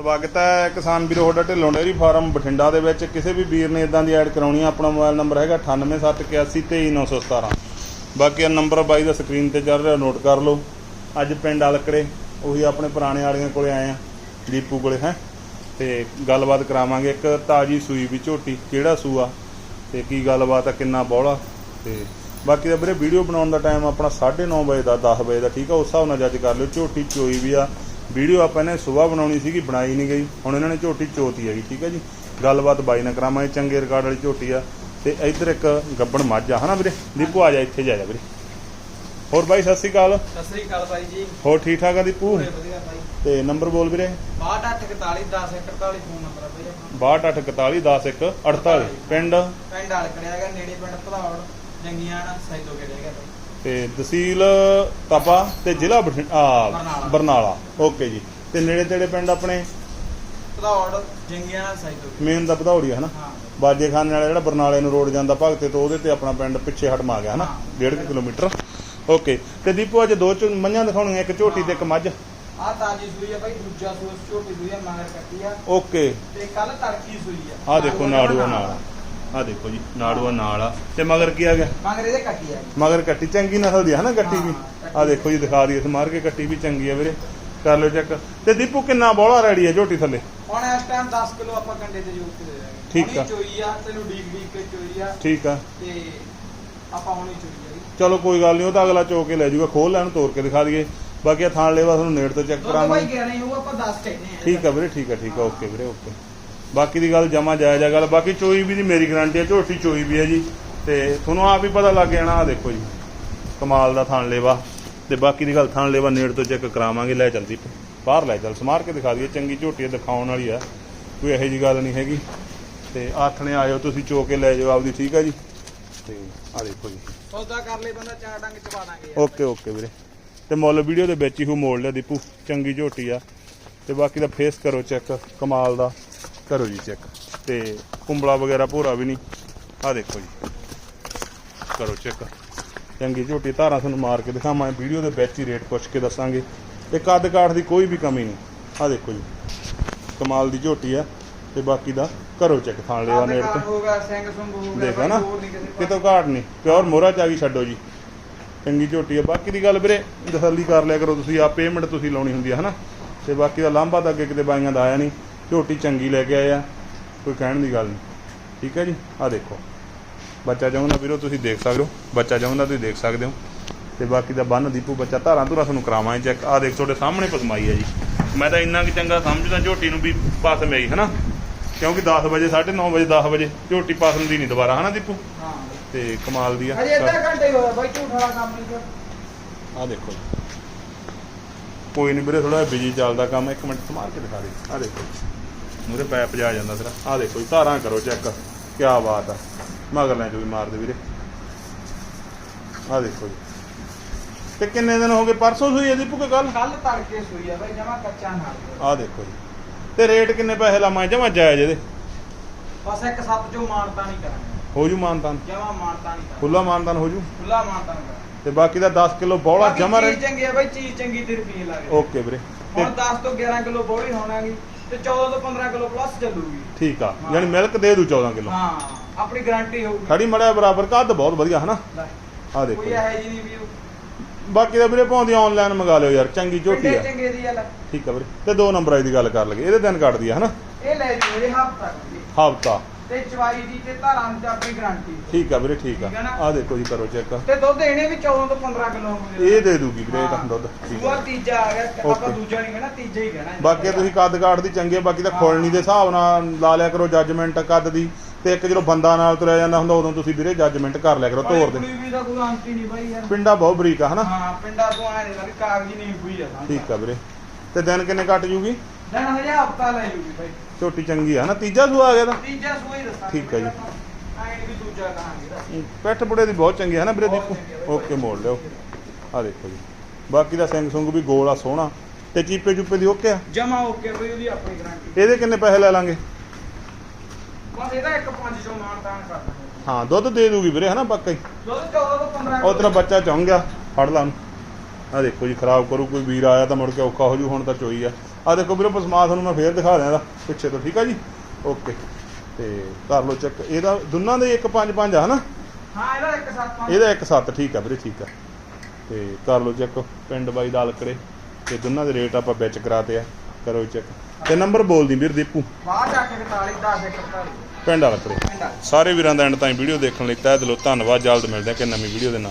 ਸਵਾਗਤ ਹੈ ਕਿਸਾਨ ਵੀਰੋ, ਤੁਹਾਡਾ ਢਿੱਲੋਂ ਡੇਅਰੀ ਫਾਰਮ ਬਠਿੰਡਾ ਦੇ ਵਿੱਚ। ਕਿਸੇ ਵੀ ਵੀਰ ਨੇ ਇਦਾਂ ਦੀ ਐਡ ਕਰਾਉਣੀ ਆ, ਆਪਣਾ ਮੋਬਾਈਲ ਨੰਬਰ ਹੈਗਾ 9871823917 ਬਾਕੀ ਇਹ ਨੰਬਰ ਬਾਈ ਦਾ ਸਕਰੀਨ ਤੇ ਚੱਲ ਰਿਹਾ, ਨੋਟ ਕਰ ਲਓ। ਅੱਜ ਪਿੰਡ ਅਲਕੜੇ, ਉਹੀ ਆਪਣੇ ਪੁਰਾਣੇ ਵਾਲੀਆਂ ਕੋਲੇ ਆਏ ਆ, ਦੀਪੂ ਕੋਲੇ, ਹੈ। ਤੇ ਗੱਲਬਾਤ ਕਰਾਵਾਂਗੇ ਇੱਕ ਤਾਜੀ ਸੂਈ ਵੀ ਝੋਟੀ, ਕਿਹੜਾ ਸੂਆ? ਤੇ ਕੀ ਗੱਲਬਾਤ ਆ, ਕਿੰਨਾ ਬੋਲਾ? ਤੇ ਬਾਕੀ ਦਾ ਵੀਰੇ, ਵੀਡੀਓ ਬਣਾਉਣ ਦਾ ਟਾਈਮ ਆਪਣਾ 9:30 ਵਜੇ ਦਾ 10 ਵਜੇ ਦਾ, ਠੀਕ ਆ? ਉਸ ਹਿਸਾਬ ਨਾਲ ਜੱਜ ਕਰ ਲਿਓ, ਝੋਟੀ ਚੋਈ ਵੀ ਆ। ਵੀਡੀਓ ਆਪਾਂ ਨੇ ਸਵੇਰ ਬਣਾਉਣੀ ਸੀਗੀ ਬਣਾਈ ਨਹੀਂ ਗਈ। ਹੁਣ ਇਹਨਾਂ ਨੇ ਝੋਟੀ ਚੋਤੀ ਹੈਗੀ ਠੀਕ ਹੈ ਜੀ? ਗੱਲਬਾਤ ਬਾਈ ਨਾਲ ਕਰਾਵਾਂਗੇ ਚੰਗੇ ਰਿਕਾਰਡ ਵਾਲੀ ਝੋਟੀ ਆ। ਤੇ ਇੱਧਰ ਇੱਕ ਗੱਬਣ ਮੱਝ ਆ ਹਨਾ ਵੀਰੇ? ਦੀਪੂ ਆ ਜਾ ਇੱਥੇ ਜਾ ਜਾ ਵੀਰੇ। ਹੋਰ ਬਾਈ ਸਤਿ ਸ਼੍ਰੀ ਅਕਾਲ। ਸਤਿ ਸ੍ਰੀ ਅਕਾਲ ਬਾਈ ਜੀ। ਹੋਰ ਠੀਕ ਠਾਕ ਆ ਦੀਪੂ? ਪੂਰੇ ਵਧੀਆ ਬਾਈ। ਤੇ ਨੰਬਰ ਬੋਲ ਵੀਰੇ? 6241 1041 ਫੋਨ ਨੰਬਰ ਆ 6241 10 ਪਿੰਡ? ਪਿੰਡ ਅਲਕੜਿਆ ਹੈਗਾ ਨੇੜੇ ਪਿੰਡ ਭਦੌੜ ਜੰਗੀਆਂ ਸੈਦੋ ਕੇ ਹੈਗਾ ਤੇ ਤਹਿਸੀਲ ਤਪਾ ਤੇ ਜ਼ਿਲ੍ਹਾ ਬਰਨਾਲਾ। ਓਕੇ ਜੀ। ਤੇ ਨੇੜੇ ਤੇੜੇ ਪਿੰਡ ਆਪਣੇ? ਭਦੌੜ ਜੰਗੀਆਂ ਸੈਦੋ ਕੇ ਮੇਨ ਦਾ ਭਦੌੜੀ ਹਾਂ। ਬਾਜੇ ਖਾਨੇ ਵਾਲਾ ਜਿਹੜਾ ਬਰਨਾਲੇ ਨੂੰ ਰੋਡ ਜਾਂਦਾ ਭਗਤੇ ਤੋਂ ਉਹਦੇ ਤੇ ਆਪਣਾ ਪਿੰਡ ਪਿੱਛੇ ਹਟਮਾ ਗਿਆ ਹਨਾ? ਹਾਂ। 1.5 ਕਿਲੋਮੀਟਰ। ਓਕੇ। ਤੇ ਦੀਪੂ ਅੱਜ ਦੋ ਮੱਝਾਂ ਦਿਖਾਉਣੀਆਂ ਇੱਕ ਝੋਟੀ ਤੇ ਇੱਕ ਮੱਝ। ਆ ਤਾਜੀ ਸੂਈ ਆ ਬਾਈ ਦੂਜਾ ਸੂਈ ਛੋਟੀ ਸੂਈ ਆ ਮਗਰ ਕੱਟੀ ਆ। ਓਕੇ। ਤੇ ਕੱਲ ਤੜਕੀ ਸੂਈ ਆ। ਆ ਦੇਖੋ ਨਾੜੂਆ ਨਾਲ। ਆ ਦੇਖੋ ਜੀ ਨਾੜੂਆ ਨਾਲ ਆ। ਤੇ ਮਗਰ ਕੀ ਆ ਗਿਆ? ਮਗਰ ਇਹਦੇ ਕੱਟੀ ਆ ਮਗਰ ਕੱਟੀ ਚੰਗੀ ਨਸਲ ਦੀ ਹੈ ਨਾ ਕੱਟੀ ਵੀ। ਆ ਦੇਖੋ ਜੀ ਦਿਖਾ ਦਈਏ ਮਾਰ ਕੇ ਕੱਟੀ ਵੀ ਚੰਗੀ ਆ ਵੀਰੇ। ਕਰ ਲਿਓ ਚੈੱਕ। ਤੇ ਦੀਪੂ ਕਿੰਨਾ ਬੋਲਾ ਰੈਡੀ ਹੈ ਝੋਟੀ ਥੱਲੇ? ਹੁਣ ਇਸ ਟਾਈਮ 10 ਕਿਲੋ ਆਪਾਂ ਕੰਡੇ ਤੇ ਯੂਜ਼ ਦੇ ਦਾਂਗੇ ਠੀਕ ਆ। ਚੋਈ ਆ ਤੈਨੂੰ ਡੀਕ ਡੀਕ ਕੇ ਚੋਈ ਆ। ਠੀਕ ਆ। ਤੇ ਆਪਾਂ ਹੁਣੀ ਚੋਈ ਆ ਚਲੋ ਕੋਈ ਗੱਲ ਨਹੀਂ ਉਹ ਤਾਂ ਅਗਲਾ ਚੋ ਕੇ ਲੈ ਜਾਊਗਾ ਖੋਲ ਲੈਣ ਤੋੜ ਕੇ ਦਿਖਾ ਦਈਏ। ਬਾਕੀ ਇਹ ਥਾਣ ਲੈਵਾ ਤੁਹਾਨੂੰ ਨੇੜ ਤੋਂ ਚੈੱਕ ਕਰਾਵਾਂਗੇ। ਗਿਆ ਨਹੀਂ ਉਹ ਆਪਾਂ 10 ਕਹਿੰਦੇ ਆ। ਠੀਕ ਆ ਵੀਰੇ ਠੀਕ ਆ ਠੀਕ ਆ। ਓਕੇ ਵੀਰੇ ਓਕੇ। ਬਾਕੀ ਦੀ ਗੱਲ ਜਮਾ ਜਾਇਜ਼ ਆ ਗੱਲ ਬਾਕੀ ਚੋਈ ਵੀ ਦੀ ਮੇਰੀ ਗਾਰੰਟੀ ਹੈ ਝੋਟੀ ਚੋਈ ਵੀ ਹੈ ਜੀ। ਤੇ ਤੁਹਾਨੂੰ ਆਪ ਹੀ ਪਤਾ ਲੱਗ ਜਾਣਾ ਆ ਦੇਖੋ ਜੀ ਕਮਾਲ ਦਾ ਥਾਣ ਲੈਵਾ। ਤੇ ਬਾਕੀ ਦੀ ਗੱਲ ਥਾਣ ਲੈਵਾ ਨੇੜ ਤੋਂ ਚੈੱਕ ਕਰਾਵਾਂਗੇ ਲੈ ਚਲਦੀ ਬਾਹਰ ਲੈ ਚੱਲ ਸਮਾਰ ਕੇ ਦਿਖਾ ਦਈਏ ਚੰਗੀ ਝੋਟੀ ਦਿਖਾਉਣ ਵਾਲੀ ਆ। ਕੋਈ ਇਹੋ ਜੀ ਗੱਲ ਨਹੀਂ ਹੈਗੀ। ਤੇ ਆਥਣੇ ਆਇਓ ਤੁਸੀਂ ਚੋ ਕੇ ਲੈ ਜਾਓ ਆਪਦੀ ਠੀਕ ਆ ਜੀ? ਤੇ ਆ ਦੇਖੋ ਜੀ। ਸੌਦਾ ਕਰ ਲਈ ਬੰਦਾ ਚਾਰ ਡੰਗ ਚਵਾ ਦਾਂਗੇ ਓਕੇ ਓਕੇ ਵੀਰੇ। ਤੇ ਮੁੱਲ ਵੀਡੀਓ ਦੇ ਵਿੱਚ ਹੀ ਹੂ ਮੋੜ ਲਿਆ ਦੀਪੂ ਚੰਗੀ ਝੋਟੀ ਆ। ਤੇ ਬਾਕੀ ਦਾ ਫੇਸ ਕਰੋ ਚੈੱਕ ਕਮਾਲ ਦਾ। ਕਰੋ ਜੀ ਚੈੱਕ। ਤੇ ਕੁੰਬਲਾ ਵਗੈਰਾ ਭੋਰਾ ਵੀ ਨਹੀਂ। ਆ ਦੇਖੋ ਜੀ। ਕਰੋ ਚੈੱਕ। ਚੰਗੀ ਝੋਟੀ ਧਾਰਾਂ ਤੁਹਾਨੂੰ ਮਾਰ ਕੇ ਦਿਖਾਵਾਂ। ਵੀਡੀਓ ਦੇ ਵਿੱਚ ਹੀ ਰੇਟ ਪੁੱਛ ਕੇ ਦੱਸਾਂਗੇ। ਤੇ ਕੱਦ ਕਾਠ ਦੀ ਕੋਈ ਵੀ ਕਮੀ ਨਹੀਂ। ਆ ਦੇਖੋ ਜੀ। ਕਮਾਲ ਦੀ ਝੋਟੀ ਆ। ਤੇ ਬਾਕੀ ਦਾ ਕਰੋ ਚੈੱਕ ਥਾਣ ਲਿਆ ਨੇੜ ਤੋਂ। ਹੋਗਾ ਸਿੰਘ ਸੰਗ ਹੋ ਦੇਖਾ ਨਾ। ਕਿਤੋਂ ਘਾਟ ਨਹੀਂ। ਪਿਓਰ ਮੋਹਰਾ ਚ ਆ ਗਈ ਛੱਡੋ ਜੀ। ਚੰਗੀ ਝੋਟੀ ਆ। ਬਾਕੀ ਦੀ ਗੱਲ ਵੀਰੇ ਤਸੱਲੀ ਕਰ ਲਿਆ ਕਰੋ ਤੁਸੀਂ। ਆ ਪੇਮੈਂਟ ਤੁਸੀਂ ਲਾਉਣੀ ਹੁੰਦੀ ਆ ਹਨਾ? ਤੇ ਬਾਕੀ ਦਾ ਲਾਂਭਾ ਤਾਂ ਅੱਗੇ ਕਿਤੇ ਬਾਈਆਂ ਦਾ ਆਇਆ ਨਹੀਂ। ਝੋਟੀ ਚੰਗੀ ਲੈ ਕੇ ਆਏ ਆ ਕੋਈ ਕਹਿਣ ਦੀ ਗੱਲ ਨਹੀਂ। ਠੀਕ ਹੈ ਜੀ? ਆ ਦੇਖੋ। ਬੱਚਾ ਚਾਹੁੰਦਾ ਵੀਰੋ ਤੁਸੀਂ ਦੇਖ ਸਕਦੇ ਹੋ। ਬੱਚਾ ਚਾਹੁੰਦਾ ਤੁਸੀਂ ਦੇਖ ਸਕਦੇ ਹੋ। ਤੇ ਬਾਕੀ ਦਾ ਬੰਨ ਦੀਪੂ ਬੱਚਾ ਧਾਰਾਂ ਧੁਰਾ ਤੁਹਾਨੂੰ ਕਰਾਵਾਂਗੇ ਚੈੱਕ। ਆ ਦੇਖ ਤੁਹਾਡੇ ਸਾਹਮਣੇ ਪਸਮਾਈ ਹੈ ਜੀ। ਮੈਂ ਤਾਂ ਇੰਨਾ ਕਿ ਚੰਗਾ ਸਮਝਦਾ ਝੋਟੀ ਨੂੰ ਵੀ ਪਸਮ ਆਈ ਹਨਾ? ਕਿਉਂਕਿ 10 ਵਜੇ 9:30 ਵਜੇ 10 ਵਜੇ ਝੋਟੀ ਪਸਮ ਦੀ ਨਹੀਂ ਦੁਬਾਰਾ ਹਨਾ ਦੀਪੂ? ਹਾਂ। ਤੇ ਕਮਾਲ ਦੀ ਆ। ਅਜੇ ਅੱਧਾ ਘੰਟਾ ਹੀ ਹੋਇਆ ਬਾਈ ਝੂਠ ਵਾਲਾ ਕੰਮ ਨਹੀਂ ਕਰ ਆ ਦੇਖੋ ਕੋਈ ਨਹੀਂ ਵੀਰੇ ਥੋੜਾ ਬਿਜ਼ੀ ਚੱਲਦਾ ਕੰਮ। ਇੱਕ ਮਿੰਟ ਸਮਾਰ ਕੇ ਦਿਖਾ ਦੇ। ਆ ਦੇਖੋ ਮੂਰੇ ਪੈਪ ਜਾ ਜਾਂਦਾ ਤੇਰਾ। ਆ ਦੇਖੋ ਜੀ ਧਾਰਾਂ ਕਰੋ ਚੈੱਕ ਕੀ ਬਾਤ ਆ। ਮਗਰ ਲੈ ਜੋ ਵੀ ਮਾਰ ਦੇ ਵੀਰੇ। ਆ ਦੇਖੋ ਜੀ। ਤੇ ਕਿੰਨੇ ਦਿਨ ਹੋ ਗਏ? ਪਰਸੋਂ ਸੂਈ ਇਹਦੀ ਭੁੱਖ ਕੱਲ ਕੱਲ ਤੜਕੇ ਸੂਈ ਆ ਬਾਈ ਜਮਾ ਕੱਚਾ ਨਾਲ ਆ। ਦੇਖੋ ਜੀ। ਤੇ ਰੇਟ ਕਿੰਨੇ ਪੈਸੇ ਲਾਵਾਂ? ਜਮਾ ਜਾਇਜ਼ ਇਹਦੇ। ਬਸ ਇੱਕ ਸੱਤ ਚੋਂ ਮਾਨਤਾ ਨਹੀਂ ਕਰਾਂਗੇ ਹੋ ਜੂ ਮਾਨਤਾਨ? ਜਮਾ ਮਾਨਤਾ ਨਹੀਂ ਖੁੱਲਾ ਮਾਨਤਾਨ ਹੋ ਜੂ? ਖੁੱਲਾ ਮਾਨਤਾ ਨਹੀਂ ਕਰਾਂਗੇ ਤੇ ਬਾਕੀ ਦਾ 10 ਕਿਲੋ ਬੌਲਾ ਜਮਾ ਚੀਜ਼ ਚੰਗੀ ਆ ਬਾਈ ਚੀਜ਼ ਚੰਗੀ ਤੇ ਰੁਪਏ ਲੱਗੇ ਓਕੇ ਵੀਰੇ। ਹੁਣ 10 ਤੋਂ 11 ਕਿਲੋ ਬੋਲੀ ਹੋਣਾਗੀ। ਤੇ 14 ਤੋਂ 15 ਕਿਲੋ ਪਲੱਸ ਚੱਲੂਗੀ। ਠੀਕ ਆ। ਯਾਨੀ ਮਿਲਕ ਦੇ ਦੂ 14 ਕਿਲੋ। ਹਾਂ ਆਪਣੀ ਗਾਰੰਟੀ ਹੋਊਗੀ। ਖੜੀ ਮੜਿਆ ਬਰਾਬਰ ਕੱਦ ਬਹੁਤ ਵਧੀਆ ਹਨਾ? ਆ ਦੇਖੋ ਕੋਈ। ਇਹੋ ਜੀ ਨਹੀਂ ਵੀ ਬਾਕੀ ਦਾ ਵੀਰੇ ਭਾਉਂਦੀ ਆਨਲਾਈਨ ਮੰਗਾ ਲਿਓ ਯਾਰ ਚੰਗੀ ਝੋਟੀ ਆ। ਚੰਗੇ ਦੀ ਆ। ਲੈ ਠੀਕ ਆ ਵੀਰੇ। ਤੇ ਦੋ ਨੰਬਰ ਆਈ ਦੀ ਗੱਲ ਕਰ ਲਗੇ ਇਹਦੇ ਦਿਨ ਕੱਟਦੀ ਆ ਹਨਾ? ਇਹ ਲੈ ਜੀ ਇਹ ਹਫਤਾ ਹਫਤਾ। ਤੇ ਚਵਾਈ ਦੀ ਤੇ ਧਾਰਾਂ ਦੀ ਆਪਣੀ ਗਾਰੰਟੀ ਠੀਕ ਆ ਵੀਰੇ ਠੀਕ ਆ। ਆ ਦੇਖੋ ਜੀ ਕਰੋ ਚੈੱਕ ਤੇ ਦੁੱਧ ਇਹਨੇ ਵੀ 14 ਤੋਂ 15 ਕਿਲੋ ਇਹ ਦੇ ਦੂਗੀ ਵੀਰੇ ਇਹ ਤਾਂ ਦੁੱਧ ਠੀਕ ਆ। ਤੀਜਾ ਆ ਗਿਆ ਆਪਾਂ. ਦੂਜਾ ਨਹੀਂ ਕਹਿਣਾ ਤੀਜਾ ਹੀ ਕਹਿਣਾ। ਬਾਕੀ ਤੁਸੀਂ ਕੱਦ ਕਾਠ ਦੀ ਚੰਗੀ ਬਾਕੀ ਤਾਂ ਖੋਲਣੀ ਦੇ ਹਿਸਾਬ ਨਾਲ ਲਾ ਲਿਆ ਕਰੋ ਜੱਜਮੈਂਟ ਕੱਦ ਦੀ। ਤੇ ਇੱਕ ਜਦੋਂ ਬੰਦਾ ਨਾਲ ਤੁਰਿਆ ਜਾਂਦਾ ਹੁੰਦਾ ਉਦੋਂ ਤੁਸੀਂ ਵੀਰੇ ਜੱਜਮੈਂਟ ਕਰ ਲਿਆ ਕਰੋ ਤੋਰ ਦੇ। ਵੀ ਦਾ ਕੋਈ ਅੰਤ ਹੀ ਨਹੀਂ ਬਾਈ ਯਾਰ। ਪਿੰਡਾ ਬਹੁਤ ਬਰੀਕ ਆ ਹਨਾ? ਹਾਂ ਪਿੰਡਾਂ ਤੋਂ ਆਏ ਨੇ ਕਾਗਜ਼ੀ ਨਹੀਂ ਹੋਈ ਆ ਠੀਕ ਆ ਵੀਰੇ। ਤੇ ਦਿਨ ਕਿੰਨੇ ਕੱਟ ਜੂਗੀ? ਦਿਨ ਹਜੇ ਹਫਤਾ ਲੈ ਜੂਗੀ ਬਾਈ। ਝੋਟੀ ਚੰਗੀ ਆ ਹਨਾ ਤੀਜਾ ਸੂਆ ਆ ਗਿਆ ਤਾਂ? ਤੀਜਾ ਸੂਆ ਹੀ ਦੱਸਾਂਗੇ ਠੀਕ ਆ ਜੀ। ਆਏ ਵੀ ਦੂਜਾ ਕਹਾਂਗੇ ਪੈਠ ਬੁੜੇ ਦੀ ਬਹੁਤ ਚੰਗੀ ਹੈ ਨਾ ਵੀਰੇ ਬਹੁਤ ਚੰਗੀ ਆ। ਓਕੇ ਮੋੜ ਲਿਓ। ਆ ਦੇਖੋ ਜੀ। ਬਾਕੀ ਦਾ ਸਿੰਘ ਸੁੰਗ ਵੀ ਗੋਲ ਆ ਸੋਹਣਾ। ਤੇ ਚੀਪੇ ਚੁੱਪੇ ਦੀ ਓਕੇ ਆ? ਜਮਾ ਓਕੇ ਬਈ ਉਹਦੀ ਆਪਣੀ ਗਾਰੰਟੀ ਇਹਦੇ ਕਿੰਨੇ ਪੈਸੇ ਲੈ ਲਾਂਗੇ? ਬਸ ਇਹਦਾ ਇੱਕ ਪੰਜ ਚੋਂ ਮਾਨ ਤਾਨ ਕਰ ਦਾਂਗੇ। ਹਾਂ ਦੁੱਧ ਦੇ ਦੂਗੀ ਵੀਰੇ ਹਨਾ ਪੱਕਾ ਹੀ? ਦੁੱਧ 14 ਤੋਂ 15 ਉਹ ਤੇਰਾ ਬੱਚਾ ਚਾਹੁੰ ਗਿਆ ਫੜ ਲਾ ਆ ਦੇਖੋ ਜੀ ਖਰਾਬ ਕਰੂ ਕੋਈ ਵੀਰ ਆਇਆ ਤਾਂ ਮੁੜ ਕੇ ਔਖਾ ਹੋ ਜੂ ਹੁਣ ਤਾਂ ਚੋਈ ਆ। ਆ ਦੇਖੋ ਵੀਰੋ ਪਸਮਾ ਤੁਹਾਨੂੰ ਮੈਂ ਫੇਰ ਦਿਖਾ ਦਿਆਂ ਇਹਦਾ ਪਿੱਛੇ ਤੋਂ ਠੀਕ ਆ ਜੀ? ਓਕੇ। ਤੇ ਕਰ ਲਓ ਚੈੱਕ। ਇਹਦਾ ਦੋਨਾਂ ਦੇ 155 ਆ ਹਨਾ? ਹਾਂ ਇਹਦਾ ਇੱਕ ਸੱਤ ਪੰਜ। ਇਹਦਾ 17 ਠੀਕ ਆ ਵੀਰੇ ਠੀਕ ਆ। ਤੇ ਕਰ ਲਓ ਚੈੱਕ ਪਿੰਡ ਬਾਈ ਦਾ ਅਲਕੜੇ ਤੇ ਦੋਨਾਂ ਦੇ ਰੇਟ ਆਪਾਂ ਵਿੱਚ ਕਰਾਤੇ ਆ। ਕਰੋ ਚੈੱਕ। ਤੇ ਨੰਬਰ ਬੋਲ ਦੀ ਵੀਰ ਦੀਪੂ। ਬਾਹਰ ਜਾ ਕੇ 41 10 ਇੱਕ 41 ਪਿੰਡ ਅਲਕੜੇ ਪਿੰਡਾ ਸਾਰੇ ਵੀਰਾਂ ਦਾ ਐਂਡ ਤਾਈਂ ਵੀਡੀਓ ਦੇਖਣ ਲਈ ਤਹਿ ਦਿਲੋਂ ਧੰਨਵਾਦ। ਜਲਦ ਮਿਲਦੇ ਹਾਂ ਕਿ ਨਵੀਂ ਵੀਡੀਓ ਦੇ ਨਾਲ।